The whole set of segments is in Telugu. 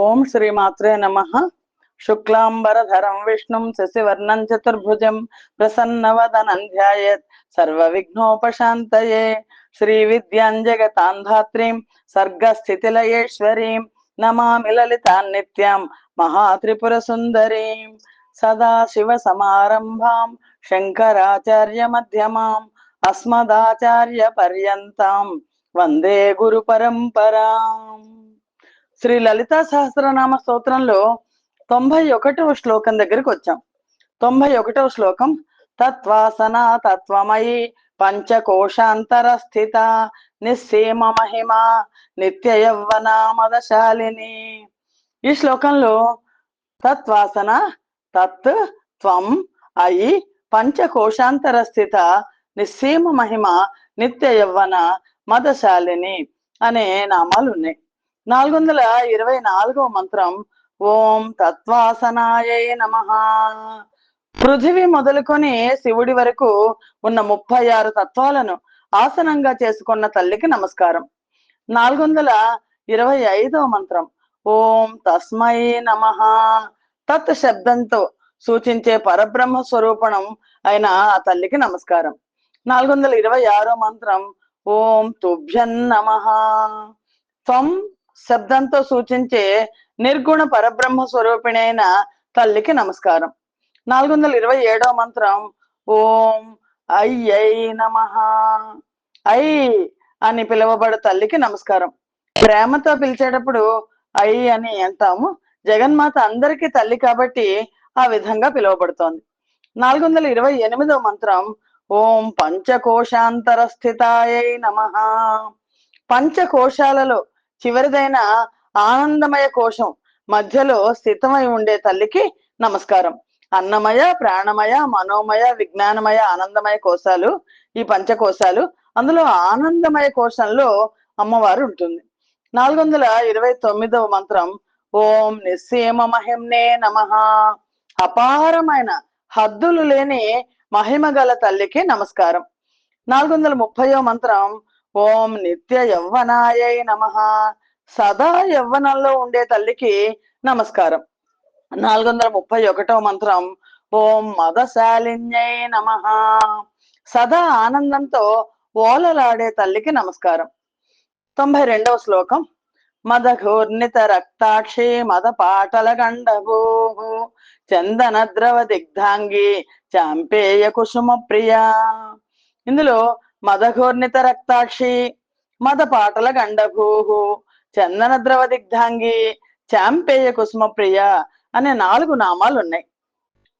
ఓం శ్రీమాత్రే నమ. శుక్లాంబరధరం విష్ణుం శశివర్ణం చతుర్భుజం ప్రసన్నవదనం ధ్యాయత్ సర్వ విఘ్నోపశాంతయే శ్రీ విద్యాంజగతాంధాత్రీం సర్గస్థితిలయేశ్వరీం. నమామి లలితాం నిత్యాం మహాత్రిపుర సుందరీం సదా శివ సమారంభాం శంకరాచార్య మధ్యమాం శ్రీ లలితా సహస్రనామ స్తోత్రంలో తొంభై ఒకటవ శ్లోకం దగ్గరికి వచ్చాం. తొంభై ఒకటవ శ్లోకం తత్వాసన తత్వమయి పంచకోశాంతర స్థిత నిస్సీమ మహిమ నిత్య యవ్వన మదశాలిని ఈ శ్లోకంలో తత్వాసన తత్ త్వం అయి పంచకోశాంతర స్థిత నిస్సీమ మహిమ నిత్య యవ్వన మదశాలిని అనే నామాలు ఉన్నాయి నాలుగు వందల ఇరవై నాలుగవ మంత్రం ఓం తత్వాసనాయ నమ. పృథివీ మొదలుకొని శివుడి వరకు ఉన్న ముప్పై ఆరు తత్వాలను ఆసనంగా చేసుకున్న తల్లికి నమస్కారం. నాలుగు వందల ఇరవై ఐదవ మంత్రం ఓం తస్మై నమ. తత్ శబ్దంతో సూచించే పరబ్రహ్మ స్వరూపణం అయిన ఆ తల్లికి నమస్కారం. నాలుగు వందల ఇరవై ఆరో మంత్రం ఓం తుభ్యం నమ. త్వం శబ్దంతో సూచించే నిర్గుణ పరబ్రహ్మ స్వరూపిణి అయిన తల్లికి నమస్కారం. నాలుగు వందల ఇరవై ఏడో మంత్రం ఓం అయ్యై నమ. ఐ అని పిలువబడు తల్లికి నమస్కారం. ప్రేమతో పిలిచేటప్పుడు ఐ అని అంటాము. జగన్మాత అందరికీ తల్లి కాబట్టి ఆ విధంగా పిలువబడుతోంది. నాలుగు వందల ఇరవై ఎనిమిదో మంత్రం ఓం పంచకోశాంతర స్థితాయై నమ. పంచకోశాలలో చివరిదైన ఆనందమయ కోశం మధ్యలో స్థితమై ఉండే తల్లికి నమస్కారం. అన్నమయ ప్రాణమయ మనోమయ విజ్ఞానమయ ఆనందమయ కోశాలు ఈ పంచకోశాలు అందులో ఆనందమయ కోశంలో అమ్మవారు ఉంటుంది. నాలుగు వందల ఇరవై తొమ్మిదవ మంత్రం ఓం నిస్సీమ మహిమ్నే నమ. అపారమైన హద్దులు లేని మహిమ గల తల్లికి నమస్కారం. నాలుగు వందల ముప్పయో మంత్రం ఓం నిత్య యవ్వనాయ నమ. సదా యవ్వనంలో ఉండే తల్లికి నమస్కారం. నాలుగు వందల ముప్పై ఒకటో మంత్రం ఓం మదశాలిన్యై నమ. సదా ఆనందంతో ఓలలాడే తల్లికి నమస్కారం. తొంభై రెండవ శ్లోకం మదఘూర్ణిత రక్తాక్షి మద పాటల గండభూ చందన ద్రవ దిగ్ధాంగి చాంపేయ కుసుమ ప్రియ ఇందులో మదఘోర్ణిత రక్తాక్షి మద పాటల గండభూహు చందన ద్రవ దిగ్ధాంగి చాంపేయ కుసుమ ప్రియ అనే నాలుగు నామాలు ఉన్నాయి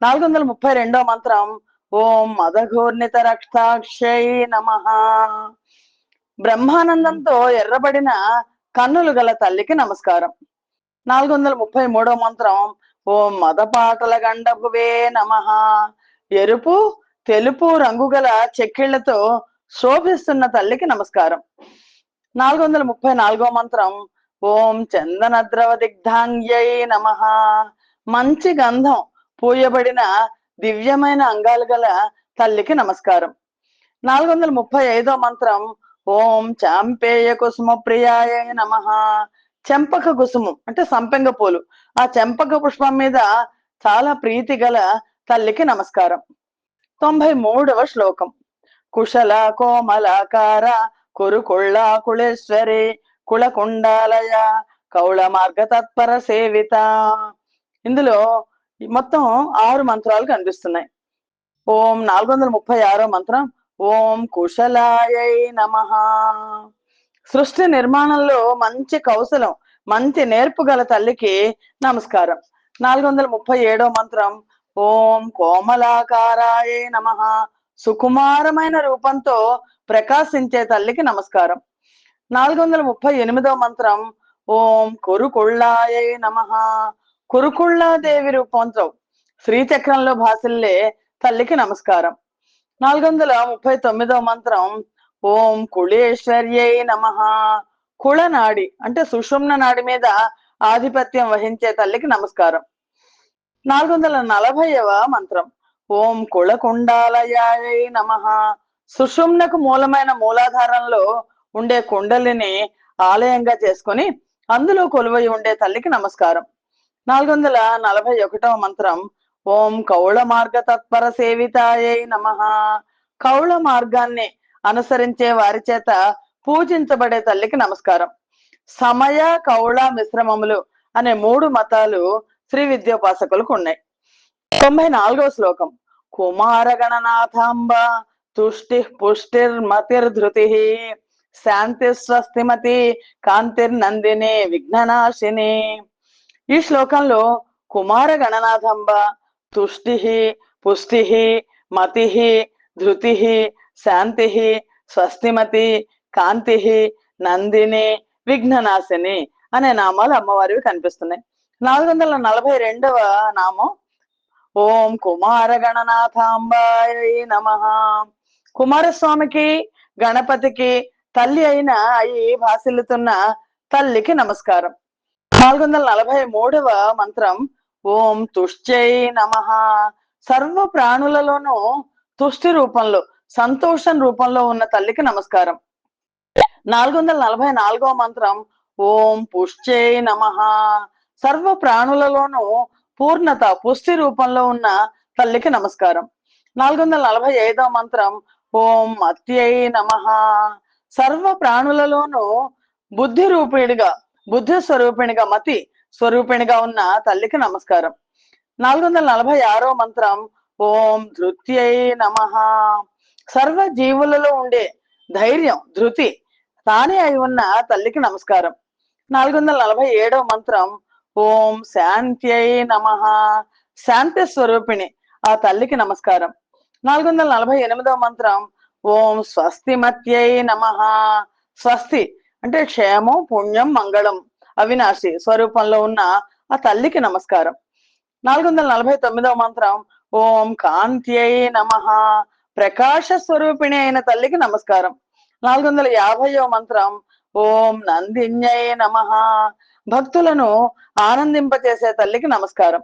నాలుగు వందల ముప్పై రెండో మంత్రం ఓం మదఘూర్ణిత రక్తాక్షై నమ. బ్రహ్మానందంతో ఎర్రబడిన కన్నులు గల తల్లికి నమస్కారం. నాలుగు వందల ముప్పై మూడో మంత్రం ఓం మదపాటల గండభువే నమ. ఎరుపు తెలుపు రంగు గల చెక్కిళ్ళతో శోభిస్తున్న తల్లికి నమస్కారం. నాలుగు వందల ముప్పై నాలుగో మంత్రం. ఓం చందన ద్రవ దిగ్ధాంగ్యై నమ. మంచి గంధం పూయబడిన దివ్యమైన అంగాలు గల తల్లికి నమస్కారం. నాలుగు వందల ముప్పై ఐదో మంత్రం. ఓం చాంపేయ కుసుమ ప్రియాయ నమ. చెంపక కుసుమం అంటే సంపెంగ పూలు. ఆ చెంపక పుష్పం మీద చాలా ప్రీతి గల తల్లికి నమస్కారం. తొంభై మూడవ శ్లోకం. కుశల కోమలాకార కురుకుళ్ళ కుళేశ్వరి కుళకుండాలయ కౌళ మార్గ తత్పర సేవిత ఇందులో మొత్తం ఆరు మంత్రాలు కనిపిస్తున్నాయి ఓం నాలుగు వందల ముప్పై ఆరో మంత్రం ఓం కుశలాయై నమ సృష్టి నిర్మాణంలో మంచి కౌశలం మంచి నేర్పు గల తల్లికి నమస్కారం నాలుగు వందల ముప్పై ఏడో మంత్రం ఓం కోమలాకారాయ నమ సుకుమారమైన రూపంతో ప్రకాశించే తల్లికి నమస్కారం. నాలుగు వందల ముప్పై ఎనిమిదో మంత్రం ఓం కురుకుళ్ళాయ నమ. కురుకుళ్ళాదేవి రూపంతో శ్రీచక్రంలో భాసిల్లే తల్లికి నమస్కారం. నాలుగు వందల ముప్పై తొమ్మిదో మంత్రం ఓం కుళేశ్వర్యై నమ. కుళనాడి అంటే సుషుమ్న నాడి మీద ఆధిపత్యం వహించే తల్లికి నమస్కారం. నాలుగు వందల నలభైవ మంత్రం ఓం కుళకుండాలయాయ నమ. సుషుమ్నకు మూలమైన మూలాధారంలో ఉండే కుండలిని ఆలయంగా చేసుకొని అందులో కొలువై ఉండే తల్లికి నమస్కారం. నాలుగు వందల నలభై ఒకటవ మంత్రం ఓం కౌళ మార్గ తత్పర సేవితాయై నమ. కౌళ మార్గాన్ని అనుసరించే వారి చేత పూజించబడే తల్లికి నమస్కారం. సమయ కౌళ మిశ్రమములు అనే మూడు మతాలు శ్రీ విద్యోపాసకులకు ఉన్నాయి. తొంభై నాలుగవ శ్లోకం. కుమారగణనాథాంబ తుష్టి పుష్టిర్మతిర్ధృతి శాంతి స్వస్తిమతి కాంతిర్నందిని విఘ్ననాశిని ఈ శ్లోకంలో కుమార గణనాథంబ తుష్టి పుష్టి మతి ధృతి శాంతి స్వస్తిమతి కాంతి నందిని విఘ్ననాశిని అనే నామాలు అమ్మవారివి కనిపిస్తున్నాయి. నాలుగు వందల నలభై రెండవ నామం ఓం కుమార గణనాథాంబాయ నమ. కుమారస్వామికి గణపతికి తల్లి అయిన అయి భాసిల్లుతున్న తల్లికి నమస్కారం. నాలుగు వందల నలభై మూడవ మంత్రం ఓం తుష్ట్యై నమ. సర్వ ప్రాణులలోనూ తుష్టి రూపంలో సంతోషం రూపంలో ఉన్న తల్లికి నమస్కారం. నాలుగు వందల నలభై నాలుగవ మంత్రం ఓం పుష్ట్యై నమ. సర్వ ప్రాణులలోనూ పూర్ణత పుష్టి రూపంలో ఉన్న తల్లికి నమస్కారం. నాలుగు వందల నలభై ఐదవ మంత్రం ఓం మత్యై నమ. సర్వ ప్రాణులలోనూ బుద్ధి రూపిణిగా బుద్ధి స్వరూపిణిగా మతి స్వరూపిణిగా ఉన్న తల్లికి నమస్కారం. నాలుగు వందల నలభై ఆరో మంత్రం ఓం ధృత్యై నమ. సర్వ జీవులలో ఉండే ధైర్యం ధృతి తానే అయి ఉన్న తల్లికి నమస్కారం. నాలుగు వందల నలభై ఏడవ మంత్రం ఓం శాంత్యై నమ. శాంతి స్వరూపిణి ఆ తల్లికి నమస్కారం. నాలుగు వందల నలభై ఎనిమిదవ మంత్రం ఓం స్వస్తి మత్యై నమ. స్వస్తి అంటే క్షేమం పుణ్యం మంగళం అవినాశి స్వరూపంలో ఉన్న ఆ తల్లికి నమస్కారం. నాలుగు వందల నలభై తొమ్మిదవ మంత్రం ఓం కాంత్యై నమ. ప్రకాశ స్వరూపిణి అయిన తల్లికి నమస్కారం. నాలుగు వందల యాభైవ మంత్రం ఓం నందిన్యై నమ. భక్తులను ఆనందింపచేసే తల్లికి నమస్కారం.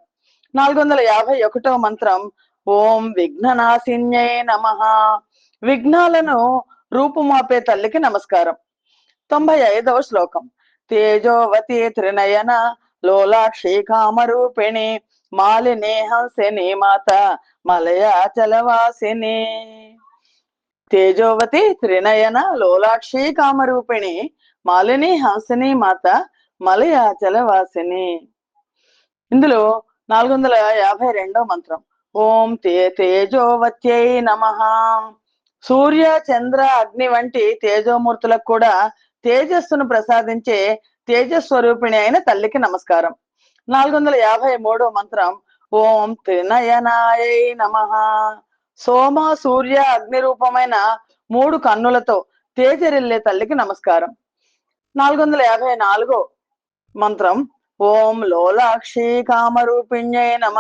నాలుగు వందల యాభై ఒకటో మంత్రం ఓం విఘ్ననాశిన్యే నమ. విఘ్నాలను రూపుమాపే తల్లికి నమస్కారం. తొంభై ఐదవ శ్లోకం తేజోవతి త్రినయన లోలాక్షి కామరూపిణి మాలిని హంసిని మాత మలయాచలవాసిని తేజోవతి త్రినయన లోలాక్షి కామరూపిణి మాలిని హంసిని మాత మలయాచల వాసిని ఇందులో నాలుగు వందల యాభై రెండో మంత్రం. ఓం తే తేజోవత్యై నమ. సూర్య చంద్ర అగ్ని వంటి తేజోమూర్తులకు కూడా తేజస్సును ప్రసాదించే తేజస్వరూపిణి అయిన తల్లికి నమస్కారం. నాలుగు వందల యాభై మూడో మంత్రం. ఓం త్రినయనాయ నమ. సోమ సూర్య అగ్ని రూపమైన మూడు కన్నులతో తేజరిల్లే తల్లికి నమస్కారం. నాలుగు వందల యాభై నాలుగో మంత్రం. ఓం లోలాక్షి కామరూపిణ్యై నమ.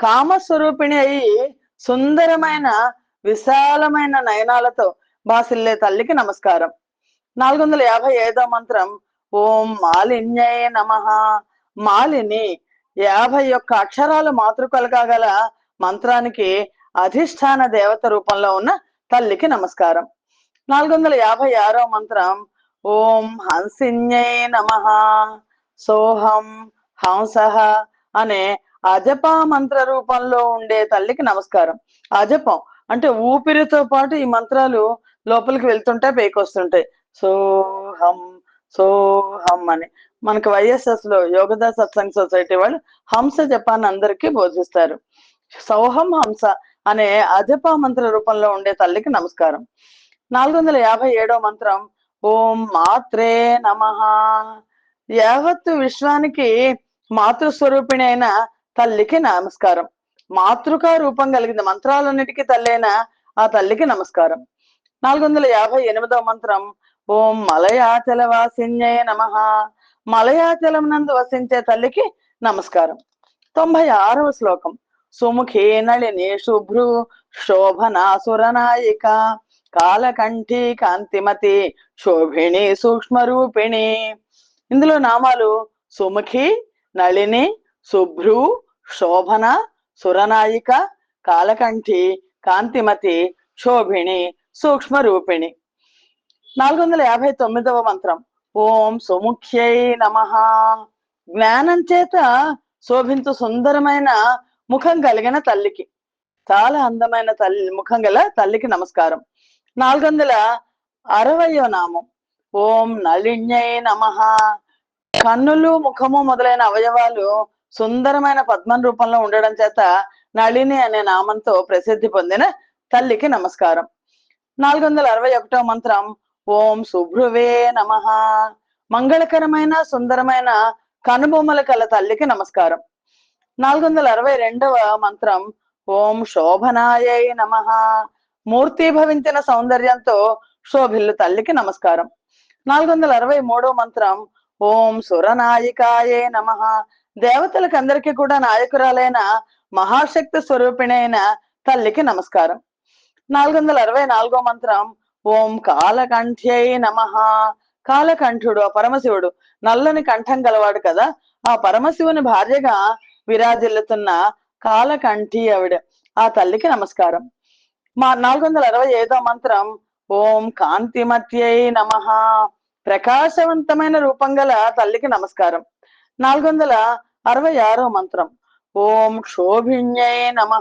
కామస్వరూపిణి అయి సుందరమైన విశాలమైన నయనాలతో బాసిల్లే తల్లికి నమస్కారం. నాలుగు వందల యాభై ఐదో మంత్రం. ఓం మాలిన్యై నమ. మాలిని యాభై ఒక్క అక్షరాలు మాతృకలుగా గల మంత్రానికి అధిష్టాన దేవత రూపంలో ఉన్న తల్లికి నమస్కారం. నాలుగు వందల యాభై ఆరో మంత్రం. ఓం హంసిన్యై నమ. సోహం హంస అనే అజప మంత్ర రూపంలో ఉండే తల్లికి నమస్కారం. అజపం అంటే ఊపిరితో పాటు ఈ మంత్రాలు లోపలికి వెళ్తుంటే పైకొస్తుంటాయి. సోహం సోహం అని. మనకి వైఎస్ఎస్లో యోగదా సత్సంగ్ సొసైటీ వాళ్ళు హంస జపాన్ని అందరికీ బోధిస్తారు. సౌహం హంస అనే అజప మంత్ర రూపంలో ఉండే తల్లికి నమస్కారం. నాలుగు వందల యాభై ఏడో మంత్రం ఓం మాత్రే నమ. యావత్తు విశ్వానికి మాతృస్వరూపిణి అయిన తల్లికి నమస్కారం. మాతృకా రూపం కలిగిన మంత్రాలన్నిటికీ తల్లైన ఆ తల్లికి నమస్కారం. నాలుగు వందల యాభై ఎనిమిదవ మంత్రం ఓం మలయాచల వాసిన్యయ నమ. మలయాచలం నందు వసించే తల్లికి నమస్కారం. తొంభై ఆరవ శ్లోకం. సుముఖే నళిని శుభ్రు శోభనాసురనాయిక. కాలకంఠి కాంతిమతి శోభిణి సూక్ష్మ రూపిణి ఇందులో నామాలు సుముఖి నళిని శుభ్రు శోభన సురనాయిక కాలకంఠి కాంతిమతి శోభిణి సూక్ష్మ రూపిణి నాలుగు వందల యాభై తొమ్మిదవ మంత్రం. ఓం సుముఖ్యై నమ. జ్ఞానం చేత శోభించు సుందరమైన ముఖం కలిగిన తల్లికి. చాలా అందమైన తల్లి ముఖం గల తల్లికి నమస్కారం. నాలుగు వందల అరవయో నామం. ఓం నళిన్యై నమ. కన్నులు ముఖము మొదలైన అవయవాలు సుందరమైన పద్మం రూపంలో ఉండడం చేత నళిని అనే నామంతో ప్రసిద్ధి పొందిన తల్లికి నమస్కారం. నాలుగు వందల అరవై ఒకటో మంత్రం ఓం శుభ్రువే నమ. మంగళకరమైన సుందరమైన కనుబొమ్మల కల తల్లికి నమస్కారం. నాలుగు వందల అరవై రెండవ మంత్రం ఓం శోభనాయై నమ. మూర్తిభవించిన సౌందర్యంతో శోభిల్లు తల్లికి నమస్కారం. నాలుగు వందల అరవై మూడో మంత్రం ఓం సురనాయికాయే నమ. దేవతలకు అందరికీ కూడా నాయకురాలైన మహాశక్తి స్వరూపిణైన తల్లికి నమస్కారం. నాలుగు వందల అరవై నాలుగో మంత్రం ఓం కాలకంఠ్యై నమ. కాలకంఠుడు ఆ పరమశివుడు నల్లని కంఠం గలవాడు కదా. ఆ పరమశివుని భార్యగా విరాజిల్లుతున్న కాలకంఠి ఆవిడ ఆ తల్లికి నమస్కారం. మా నాలుగు వందల అరవై ఐదో మంత్రం ఓం కాంతిమత్యై నమ. ప్రకాశవంతమైన రూపం గల తల్లికి నమస్కారం. నాలుగు వందల అరవై ఆరో మంత్రం ఓం క్షోభిణ్యై నమ.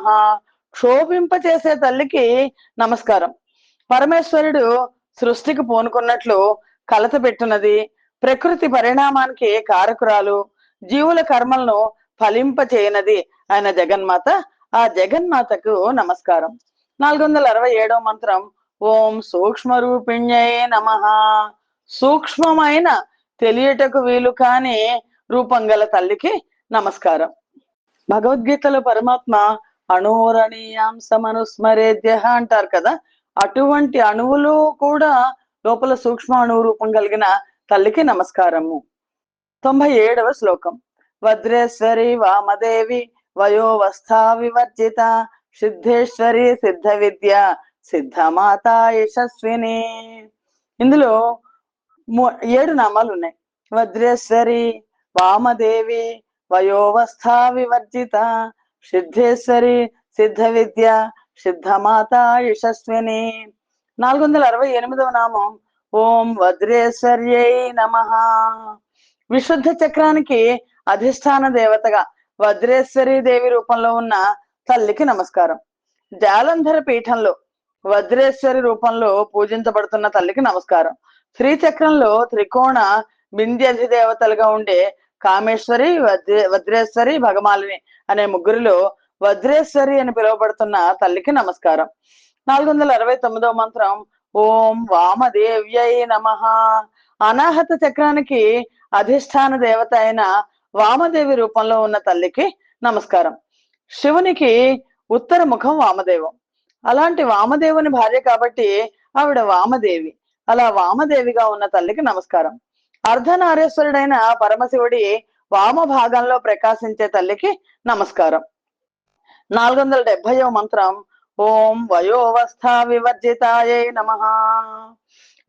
క్షోభింప చేసే తల్లికి నమస్కారం. పరమేశ్వరుడు సృష్టికి పూనుకున్నట్లు కలత పెట్టున్నది ప్రకృతి పరిణామానికి కారకురాలు జీవుల కర్మలను ఫలింప చేయనది ఆయన జగన్మాత ఆ జగన్మాతకు నమస్కారం. నాలుగు వందల అరవై ఏడవ మంత్రం ఓం సూక్ష్మ రూపిణ్యే నమ. సూక్ష్మమైన తెలియటకు వీలు కాని రూపం గల తల్లికి నమస్కారం. భగవద్గీతలో పరమాత్మ అణువరణీయాంశమనుస్మరేద్య అంటారు కదా అటువంటి అణువులు కూడా లోపల సూక్ష్మ అణువు రూపం కలిగిన తల్లికి నమస్కారము. తొంభై ఏడవ శ్లోకం. వజ్రేశ్వరి వామదేవి వయోవస్థా వివర్జిత సిద్ధేశ్వరి సిద్ధ విద్య సిద్ధమాత యశస్విని. ఇందులో ఏడు నామాలు ఉన్నాయి. వజ్రేశ్వరి వామదేవి వయోవస్థా వివర్జిత సిద్ధేశ్వరి సిద్ధ విద్య సిద్ధమాత యశస్విని. నాలుగు వందల అరవై ఎనిమిదవ నామం ఓం వజ్రేశ్వర్యై నమ. విశుద్ధ చక్రానికి అధిష్టాన దేవతగా వజ్రేశ్వరి దేవి రూపంలో ఉన్న తల్లికి నమస్కారం. జాలంధర పీఠంలో వజ్రేశ్వరి రూపంలో పూజించబడుతున్న తల్లికి నమస్కారం. శ్రీచక్రంలో త్రికోణ బింద్యధి దేవతలుగా ఉండే కామేశ్వరి వజ్ర వజ్రేశ్వరి భగమాలిని అనే ముగ్గురిలో వజ్రేశ్వరి అని పిలువబడుతున్న తల్లికి నమస్కారం. నాలుగు వందల అరవై తొమ్మిదవ మంత్రం ఓం వామదేవ్యై నమ. అనాహత చక్రానికి అధిష్టాన దేవత అయిన వామదేవి రూపంలో ఉన్న తల్లికి నమస్కారం. శివునికి ఉత్తర ముఖం వామదేవం. అలాంటి వామదేవుని భార్య కాబట్టి ఆవిడ వామదేవి. అలా వామదేవిగా ఉన్న తల్లికి నమస్కారం. అర్ధనారేశ్వరుడైన పరమశివుడి వామ భాగంలో ప్రకాశించే తల్లికి నమస్కారం. నాలుగు వందల డెబ్బైవ మంత్రం. ఓం వయోవస్థ వివర్జితాయే నమ.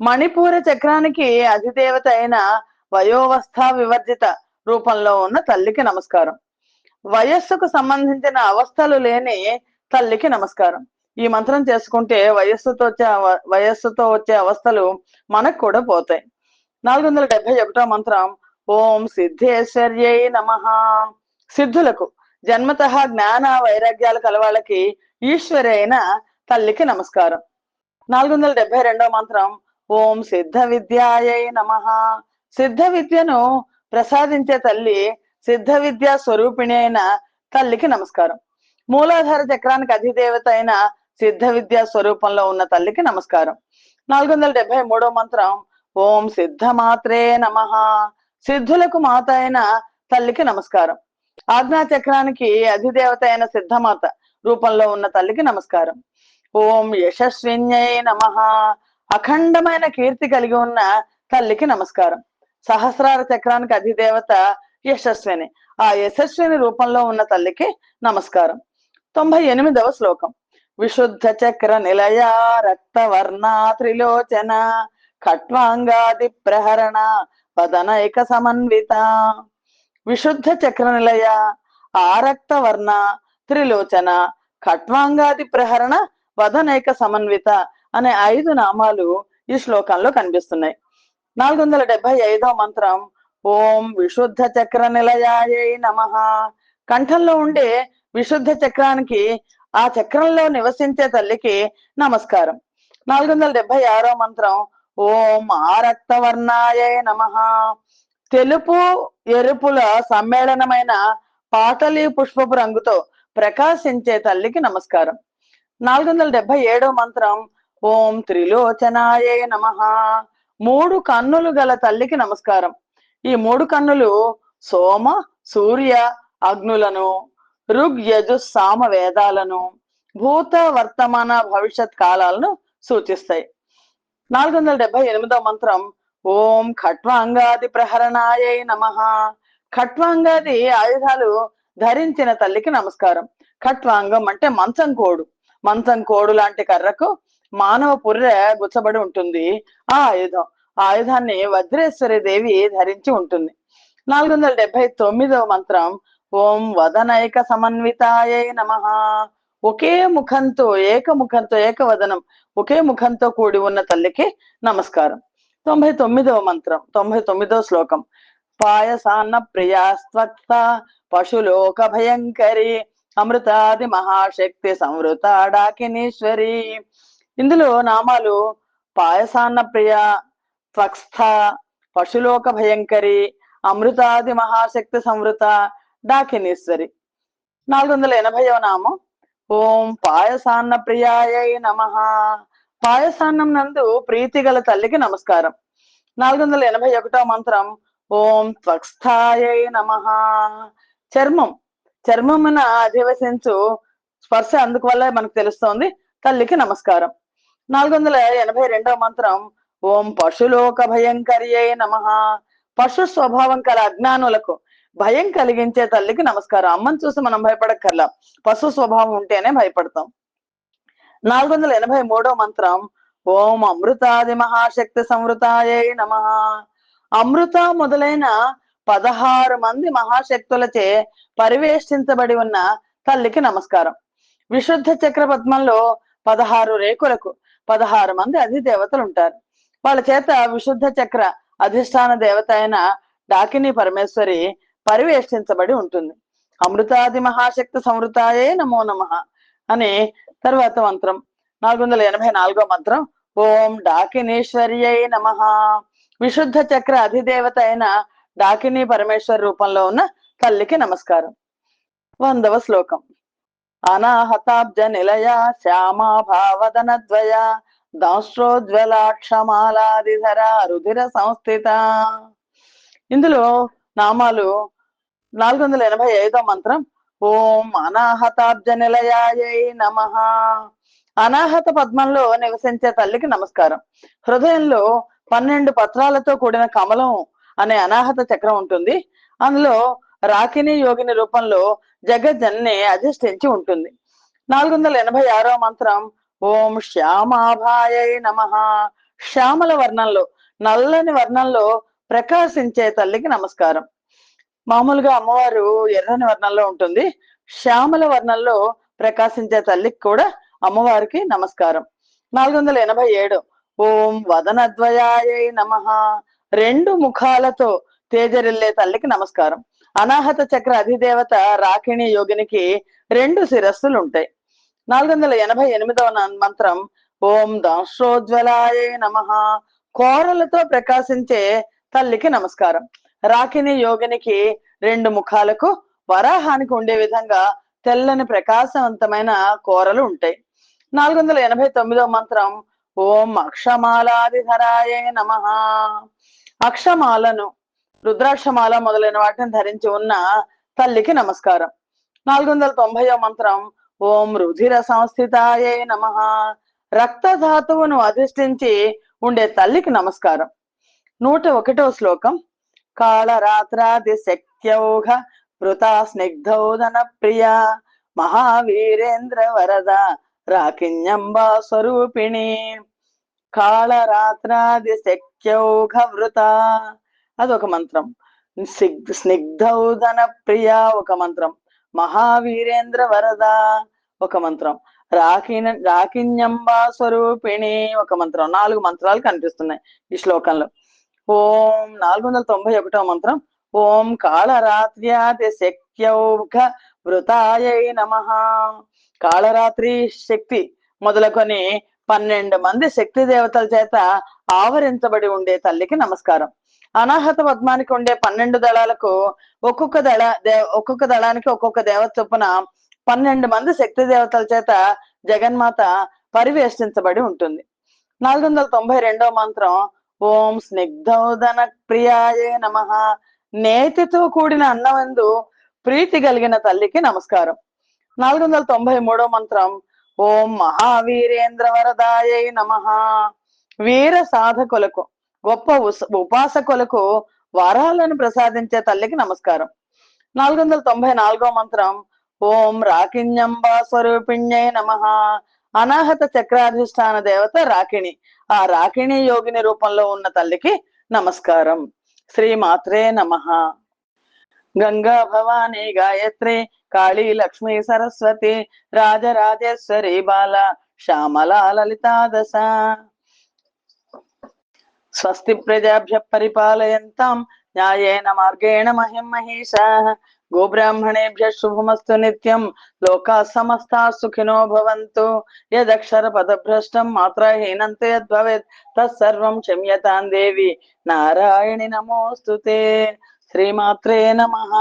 మణిపూర చక్రానికి అధిదేవత అయిన వయోవస్థ వివర్జిత రూపంలో ఉన్న తల్లికి నమస్కారం. వయస్సుకు సంబంధించిన అవస్థలు లేని తల్లికి నమస్కారం. ఈ మంత్రం చేసుకుంటే వయస్సుతో వచ్చే వయస్సుతో వచ్చే అవస్థలు మనకు కూడా పోతాయి. నాలుగు వందల డెబ్బై ఒకటో మంత్రం ఓం సిద్ధేశ్వర్యై నమ. సిద్ధులకు జన్మత జ్ఞాన వైరాగ్యాలు కలవాళ్ళకి ఈశ్వరి అయిన తల్లికి నమస్కారం. నాలుగు వందల డెబ్బై రెండో మంత్రం ఓం సిద్ధ విద్యాయై నమ. సిద్ధ విద్యను ప్రసాదించే తల్లి సిద్ధ విద్యా స్వరూపిణి అయిన తల్లికి నమస్కారం. మూలాధార చక్రానికి అధిదేవత అయిన సిద్ధ విద్యా స్వరూపంలో ఉన్న తల్లికి నమస్కారం. నాలుగు వందల డెబ్బై మూడో మంత్రం ఓం సిద్ధ మాత్రే నమ. సిద్ధులకు మాత అయిన తల్లికి నమస్కారం. ఆజ్ఞా చక్రానికి అధిదేవత అయిన సిద్ధమాత రూపంలో ఉన్న తల్లికి నమస్కారం. ఓం యశస్విన్యై నమ. అఖండమైన కీర్తి కలిగి ఉన్న తల్లికి నమస్కారం. సహస్రార చక్రానికి అధిదేవత యశస్విని. ఆ యశస్విని రూపంలో ఉన్న తల్లికి నమస్కారం. తొంభై ఎనిమిదవ శ్లోకం. విశుద్ధ చక్ర నిలయ రక్తవర్ణ త్రిలోచన ఖట్వాంగాది ప్రహరణ పదనైక సమన్విత. విశుద్ధ చక్ర నిలయ ఆరక్తవర్ణ త్రిలోచన ఖట్వాంగాది ప్రహరణ వదనైక సమన్విత అనే ఐదు నామాలు ఈ శ్లోకంలో కనిపిస్తున్నాయి. నాలుగు వందల డెబ్బై ఐదవ మంత్రం ఓం విశుద్ధ చక్ర నిలయాయే నమ. కంఠంలో ఉండే విశుద్ధ చక్రానికి ఆ చక్రంలో నివసించే తల్లికి నమస్కారం. నాలుగు వందల డెబ్బై ఆరో మంత్రం ఓం ఆరక్తవర్ణాయ నమ. తెలుపు ఎరుపుల సమ్మేళనమైన పాటలి పుష్పపు రంగుతో ప్రకాశించే తల్లికి నమస్కారం. నాలుగు వందల డెబ్బై ఏడో మంత్రం ఓం త్రిలోచనాయ నమ. మూడు కన్నులు గల తల్లికి నమస్కారం. ఈ మూడు కన్నులు సోమ సూర్య అగ్నులను ఋగ్ యజు సామ వేదాలను భూత వర్తమాన భవిష్యత్ కాలాలను సూచిస్తాయి. నాలుగు వందల డెబ్బై ఎనిమిదో మంత్రం ఓం ఖట్వాంగాది ప్రహరణాయ నమ. ఖట్వాంగాది ఆయుధాలు ధరించిన తల్లికి నమస్కారం. ఖట్వాంగం అంటే మంచం కోడు. మంచం కోడు లాంటి కర్రకు మానవ పుర్రె గుచ్చబడి ఉంటుంది. ఆ ఆయుధం. ఆ ఆయుధాన్ని వజ్రేశ్వరి దేవి ధరించి ఉంటుంది. నాలుగు వందల డెబ్బై తొమ్మిదవ మంత్రం ఓం వదనైక సమన్వితాయ నమ. ఒకే ముఖంతో ఏక ముఖంతో ఏకవదనం ఒకే ముఖంతో కూడి ఉన్న తల్లికి నమస్కారం. తొంభై తొమ్మిదవ మంత్రం తొంభై తొమ్మిదవ శ్లోకం. పాయసాన్న ప్రియాస్త్వక్త పశులోక భయంకరి అమృతాది మహాశక్తి సంవృత డాకినీశ్వరి ఇందులో నామాలు పాయసాన్న ప్రియ త్వక్స్థ పశులోక భయంకరి అమృతాది మహాశక్తి సంవృత డాకినీశ్వరి నాలుగు వందల ఎనభైవ నామం. ఓం పాయసాన్న ప్రియాయ నమ. పాయసాన్నం నందు ప్రీతి గల తల్లికి నమస్కారం. నాలుగు వందల ఎనభై ఒకటో మంత్రం. ఓం త్వక్స్థాయ నమ. చర్మం. చర్మమున అధివసించు స్పర్శ అందుకు వల్ల మనకు తెలుస్తోంది. తల్లికి నమస్కారం. నాలుగు వందల ఎనభై రెండవ మంత్రం. ఓం పశులోక భయంకరియే నమ. పశు స్వభావం కల అజ్ఞానులకు భయం కలిగించే తల్లికి నమస్కారం. అమ్మని చూసి మనం భయపడక్కర్లా. పశు స్వభావం ఉంటేనే భయపడతాం. నాలుగు వందల ఎనభై మూడో మంత్రం ఓం అమృతాది మహాశక్తి సంవృతాయే నమ. అమృత మొదలైన పదహారు మంది మహాశక్తులచే పరివేష్టించబడి ఉన్న తల్లికి నమస్కారం. విశుద్ధ చక్ర పద్మంలో పదహారు రేకులకు పదహారు మంది అధిదేవతలు ఉంటారు. వాళ్ళ చేత విశుద్ధ చక్ర అధిష్టాన దేవత అయిన డాకిని పరమేశ్వరి పరివేష్టించబడి ఉంటుంది. అమృతాది మహాశక్తి సమృతాయే నమో నమ అని తర్వాత మంత్రం నాలుగు వందల ఎనభై నాలుగో మంత్రం ఓం డాకినీశ్వర్యై నమ. విశుద్ధ చక్ర అధిదేవత అయిన డాకిని పరమేశ్వర్ రూపంలో ఉన్న తల్లికి నమస్కారం. వందవ శ్లోకం. అనాహతాబ్జ నిలయ శ్యామా భావదన దాశ్రోజ్వలాక్షమాలాదిధర రుధిర సంస్థిత. ఇందులో నామాలు నాలుగు వందల ఎనభై ఐదో మంత్రం ఓం అనాహతాబ్జ నిలయాయై నమ. అనాహత పద్మంలో నివసించే తల్లికి నమస్కారం. హృదయంలో పన్నెండు పత్రాలతో కూడిన కమలం అనే అనాహత చక్రం ఉంటుంది. అందులో రాకిని యోగిని రూపంలో జగజ్జన్ని అధిష్ఠించి ఉంటుంది. నాలుగు వందల ఎనభై ఆరో మంత్రం ఓం శ్యామాభాయై నమ. శ్యామల వర్ణంలో నల్లని వర్ణంలో ప్రకాశించే తల్లికి నమస్కారం. మామూలుగా అమ్మవారు ఎర్రని వర్ణంలో ఉంటుంది. శ్యామల వర్ణంలో ప్రకాశించే తల్లికి కూడా అమ్మవారికి నమస్కారం. నాలుగు వందల ఎనభై ఏడు. ఓం వదనద్వయాయ నమ. రెండు ముఖాలతో తేజరిల్లే తల్లికి నమస్కారం. అనాహత చక్ర అధిదేవత రాకిణి యోగినికి రెండు శిరస్సులు ఉంటాయి నాలుగు వందల ఎనభై ఎనిమిదవ మంత్రం ఓం దాశ్రోజ్వలాయ నమ. కోరలతో ప్రకాశించే తల్లికి నమస్కారం. రాకిని యోగినికి రెండు ముఖాలకు వరాహానికి ఉండే విధంగా తెల్లని ప్రకాశవంతమైన కోరలు ఉంటాయి. నాలుగు వందల ఎనభై తొమ్మిదవ మంత్రం ఓం అక్షమాలాదిధరాయ నమ. అక్షమాలను రుద్రాక్షమాల మొదలైన వాటిని ధరించి ఉన్న తల్లికి నమస్కారం. నాలుగు వందల తొంభైవ మంత్రం ఓం రుధిర సంస్థితాయ నమ. రక్త ధాతువును అధిష్ఠించి ఉండే తల్లికి నమస్కారం. నూట ఒకటో శ్లోకం. కాళరాత్రాది శక్త్యౌఘ వృతా స్నిగ్ధౌదన ప్రియ. మహావీరేంద్ర వరద రాకిన్యంబా స్వరూపిణి. కాళరాత్రాది శక్త్యౌఘ వృత. అదొక మంత్రం. స్నిగ్ధౌదన ప్రియ ఒక మంత్రం. మహావీరేంద్ర వరద ఒక మంత్రం. రాకిన రాకిణ్యంబా స్వరూపిణి ఒక మంత్రం. నాలుగు మంత్రాలు కనిపిస్తున్నాయి ఈ శ్లోకంలో. ఓం నాలుగు వందల తొంభై ఒకటో మంత్రం. ఓం కాళరాత్ర్యాది శక్త్యౌఘ వృతాయ నమ. కాళరాత్రి శక్తి మొదలుకొని పన్నెండు మంది శక్తి దేవతల చేత ఆవరించబడి ఉండే తల్లికి నమస్కారం. అనాహత పద్మానికి ఉండే పన్నెండు దళాలకు ఒక్కొక్క దళ దే ఒక్కొక్క దళానికి ఒక్కొక్క దేవత చొప్పున పన్నెండు మంది శక్తి దేవతల చేత జగన్మాత పరివేష్టించబడి ఉంటుంది. నాలుగు వందల తొంభై రెండో మంత్రం ఓం స్నిగ్ధోదన ప్రియాయే నమ. నేతితో కూడిన అన్నవందు ప్రీతి కలిగిన తల్లికి నమస్కారం. నాలుగు వందల తొంభై మూడో మంత్రం ఓం మహావీరేంద్ర వరదాయ నమ. వీర సాధకులకు గొప్ప ఉపాసకులకు వరాలను ప్రసాదించే తల్లికి నమస్కారం. నాలుగు వందల తొంభై నాలుగో మంత్రం ఓం రాకిణ్యంబా స్వరూపిణ్యై నమ. అనాహత చక్రాధిష్టాన దేవత రాకిణి. ఆ రాకిణి యోగిని రూపంలో ఉన్న తల్లికి నమస్కారం. శ్రీ మాత్రే నమ. గంగా భవానీ గాయత్రి కాళీ లక్ష్మీ సరస్వతి రాజరాజేశ్వరి బాల శ్యామలా లలితాదశ స్వస్తి ప్రజాభ్య పరిపాలయంతాం న్యాయేన మార్గేణ మహిం మహిషా. గోబ్రాహ్మణేభ్య శుభమస్తు నిత్యం లోకా సమస్తా సుఖినో భవంతు యదక్షర పదభ్రష్టం మాత్రహీనంత యద్భవేత్ తత్సర్వం క్షమ్యతాం దేవి నారాయణి నమోస్తుతే శ్రీమాత్రే నమః